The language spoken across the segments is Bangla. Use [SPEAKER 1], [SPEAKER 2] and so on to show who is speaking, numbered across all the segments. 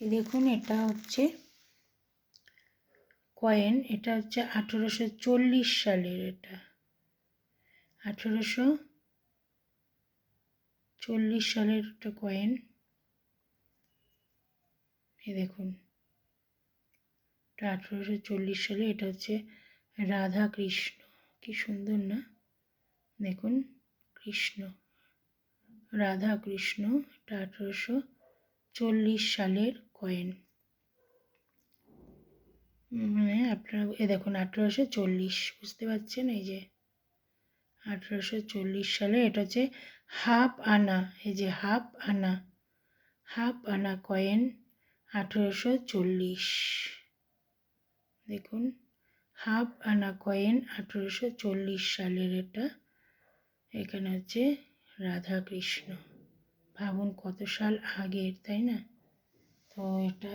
[SPEAKER 1] দেখুন, এটা হচ্ছে কয়েন, এটা হচ্ছে আঠেরোশো চল্লিশ সালের এটা। আঠেরোশো চল্লিশ সালের একটা কয়েন। এই দেখুন, এটা আঠেরোশো চল্লিশ সালে, এটা হচ্ছে রাধা কৃষ্ণ কি সুন্দর না? দেখুন, কৃষ্ণ রাধা কৃষ্ণ এটা আঠেরোশো চল্লিশ সালের কয়েন। মানে আপনারা, এ দেখুন, আঠেরোশো চল্লিশ, বুঝতে পারছেন? এই যে আঠেরোশো চল্লিশ সালে এটা হচ্ছে হাফ আনা, এই যে হাফ আনা হাফ আনা কয়েন আঠেরোশো চল্লিশ। দেখুন, হাফ আনা কয়েন আঠেরোশো চল্লিশ সালের এটা, এখানে হচ্ছে রাধা কৃষ্ণ ভাবুন কত সাল আগের, তাই না? তো এটা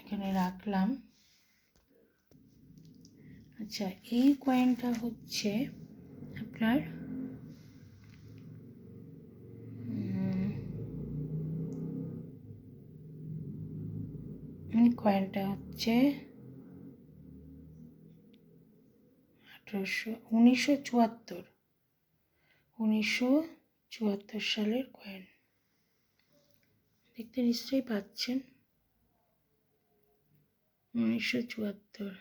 [SPEAKER 1] এখানে রাখলাম। আচ্ছা এই কয়েনটা হচ্ছে আপনার কয়েনটা হচ্ছে আঠেরোশো, উনিশশো চুয়াত্তর উনিশশো চুয়াত্তর সালের কয়েন দেখতে নিশ্চয়ই পাচ্ছেন। উনিশশো চুয়াত্তর।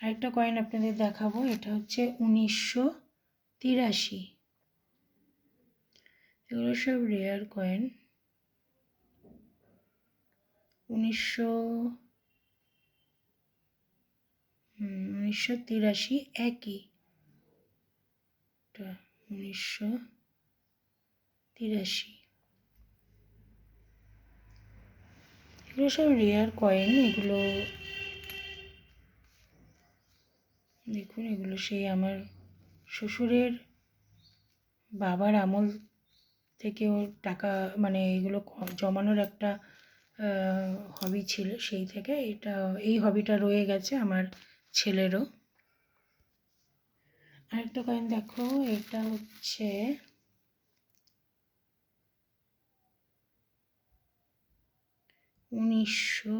[SPEAKER 1] আরেকটা কয়েন আপনাদের দেখাবো, এটা হচ্ছে উনিশশো তিরাশি। এগুলো সব রেয়ার কয়েন উনিশশো উনিশশো তিরাশি একই। উনিশশো তিরাশি। এগুলো সব রেয়ার কয়েন এগুলো দেখুন, এগুলো সেই আমার শ্বশুরের বাবার আমল থেকে ওর টাকা মানে এগুলো জমানোর একটা হবি ছিল সেই থেকে এটা, এই হবিটা রয়ে গেছে আমার ছেলেরও। আরেকটা কয়েন দেখো এটা হচ্ছে উনিশশো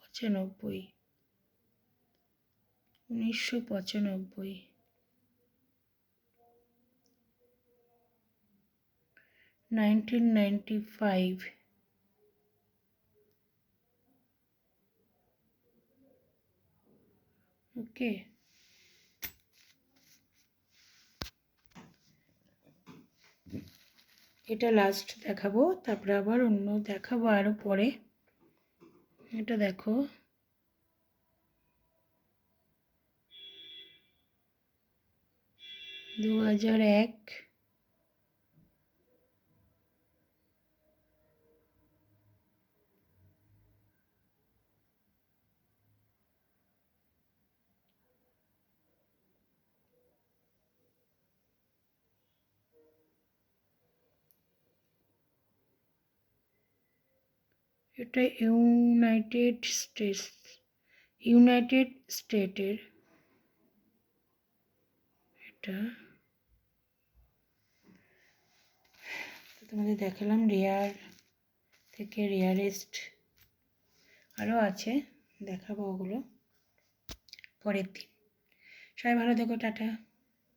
[SPEAKER 1] পঁচানব্বই। উনিশশো পঁচানব্বই। নাইনটিন নাইনটি ফাইভ ওকে এটা লাস্ট দেখাবো, তারপরে আবার অন্য দেখাবো আরও পরে। এটা দেখো। দু হাজার এক। এটা ইউনাইটেড স্টেটস ইউনাইটেড স্টেটের এটা। তোমাদের দেখালাম রেয়ার থেকে রেয়ারেস্ট আরও আছে, দেখাবো ওগুলো পরের দিন। সবাই ভালো থেকো, টাটা।